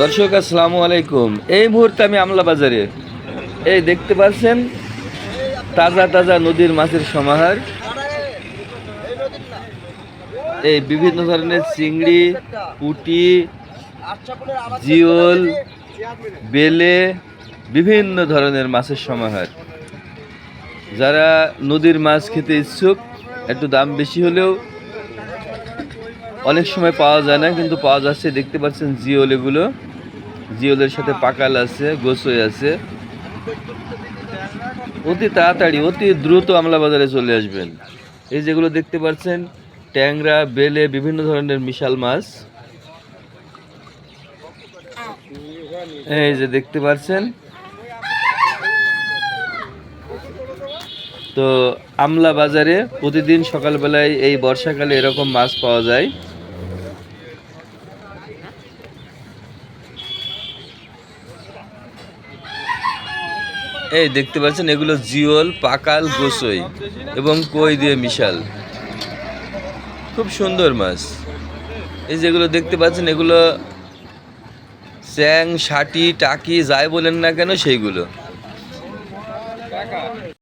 দর্শক, আসসালামু আলাইকুম। এই মুহূর্তে আমি আমলা বাজারে এই দেখতে পাচ্ছেন, তাজা তাজা নদীর মাছের সমাহার। এই বিভিন্ন ধরনের চিংড়ি, পুটি, জিওল, বেলে, বিভিন্ন ধরনের মাছের সমাহার। যারা নদীর মাছ খেতে ইচ্ছুক, একটু দাম বেশি হলেও অনেক সময় পাওয়া যায় না, কিন্তু পাওয়া যাচ্ছে। দেখতে পাচ্ছেন জিওল এগুলো জিওলের সাথে পাকাল আছে, গোসই আছে। অতি তাড়াতাড়ি, অতি দ্রুত আমলা বাজারে চলে আসবেন। এই যেগুলো দেখতে পাচ্ছেন, ট্যাংরা, বেলে, বিভিন্ন ধরনের মিশাল মাছ। এই যে দেখতে পাচ্ছেন। তো আমলা বাজারে প্রতিদিন সকালবেলায় এই বর্ষাকালে এরকম মাছ পাওয়া যায়। এই দেখতে পাচ্ছেন, এগুলো জিওল, পাকাল, গোসই এবং কই দিয়ে মিশাল। খুব সুন্দর মাছ। এই যেগুলো দেখতে পাচ্ছেন, এগুলো চ্যাং সাটি, টাকি, যাই বলেন না কেন, সেইগুলো।